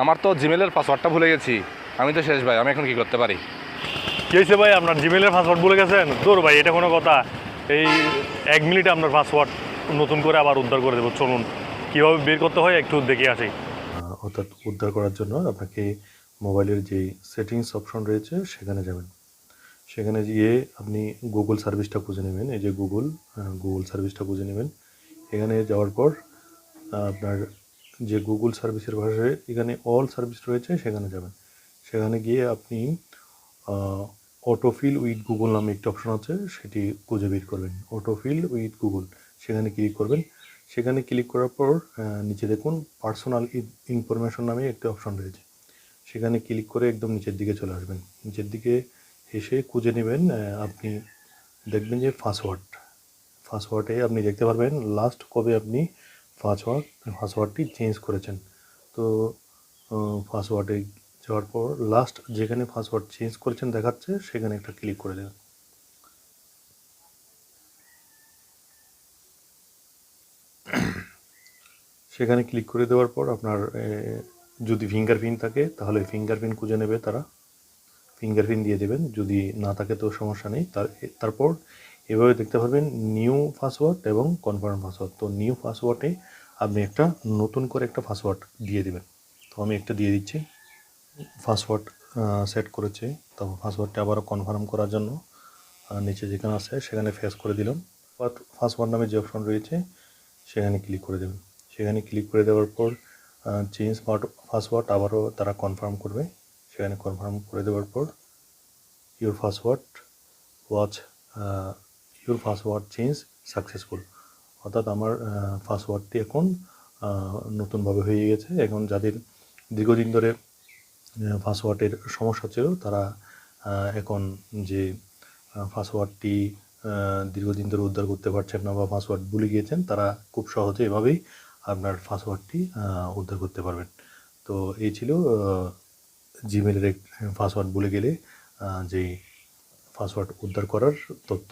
আমার তো জিমেলের পাসওয়ার্ডটা ভুলে গেছি। আমি তো শেষ ভাই আমি এখন কি করতে পারি? কি হয়েছে ভাই আপনার জিমেলের পাসওয়ার্ড ভুলে গেছেন? দূর ভাই এটা কোনো কথা। এই এক মিনিটে আপনার পাসওয়ার্ড নতুন করে আবার উদ্ধার করে দেবো। চলুন কীভাবে বের করতে হয় একটু দেখে আসি। অর্থাৎ উদ্ধার করার জন্য আপনাকে মোবাইলের যে সেটিংস অপশন রয়েছে সেখানে যাবেন। সেখানে গিয়ে আপনি গুগল সার্ভিসটা খুঁজে নেবেন। এই যে গুগল গুগল সার্ভিসটা খুঁজে নেবেন। এখানে যাওয়ার পর আপনার যে গুগল সার্ভিসের ভাষায় এখানে অল সার্ভিস রয়েছে, সেখানে যাবেন। সেখানে গিয়ে আপনি অটোফিল উইথ গুগল নামে একটি অপশন আছে, সেটি খুঁজে বের করবেন। অটোফিল উইথ গুগল সেখানে ক্লিক করবেন। সেখানে ক্লিক করার পর নিচে দেখুন পার্সোনাল ইনফরমেশন নামে একটি অপশন রয়েছে। সেখানে ক্লিক করে একদম নিচের দিকে চলে আসবেন। নিচের দিকে এসে খুঁজে নেবেন আপনি দেখবেন যে পাসওয়ার্ড পাসওয়ার্ডে আপনি দেখতে পারবেন লাস্ট কবে আপনি পাসওয়ার্ড পাসওয়ার্ডটি চেঞ্জ করেছেন। তো পাসওয়ার্ডে যাওয়ার পর লাস্ট যেখানে পাসওয়ার্ড চেঞ্জ করেছেন দেখাচ্ছে, সেখানে একটা ক্লিক করে দেবেন। সেখানে ক্লিক করে দেওয়ার পর আপনার যদি ফিঙ্গারপ্রিন্ট থাকে, তাহলে ফিঙ্গারপ্রিন্ট খুঁজে নেবে তারা। ফিঙ্গারপ্রিন্ট দিয়ে দেবেন, যদি না থাকে তো সমস্যা নেই। তারপর এভাবে দেখতে পারবেন নিউ পাসওয়ার্ড এবং কনফার্ম পাসওয়ার্ড তো নিউ পাসওয়ার্ডে আপনি একটা নতুন করে একটা পাসওয়ার্ড দিয়ে দেবেন। তো আমি একটা দিয়ে দিচ্ছি। পাসওয়ার্ড সেট করেছি। তো পাসওয়ার্ডটা আবারও কনফার্ম করার জন্য নিচে যেখানে আছে সেখানে ফেস করে দিলাম। পাসওয়ার্ড নামে যে অপশন রয়েছে, সেখানে ক্লিক করে দেবেন। সেখানে ক্লিক করে দেওয়ার পর চেঞ্জ পাসওয়ার্ড আবারও তারা কনফার্ম করবে। সেখানে কনফার্ম করে দেওয়ার পর your password watch your password change successful অর্থাৎ আমার পাসওয়ার্ডটি এখন নতুনভাবে হয়ে গেছে। এখন যাদের দীর্ঘদিন ধরে পাসওয়ার্ডের সমস্যা ছিল, তারা এখন যে পাসওয়ার্ডটি দীর্ঘদিন ধরে উদ্ধার করতে পারছেন না বা পাসওয়ার্ড ভুলে গিয়েছেন, তারা খুব সহজে এভাবেই আপনার পাসওয়ার্ডটি উদ্ধার করতে পারবেন। তো এই ছিল জিমেলের পাসওয়ার্ড ভুলে গেলে যে পাসওয়ার্ড উদ্ধার করার তথ্য।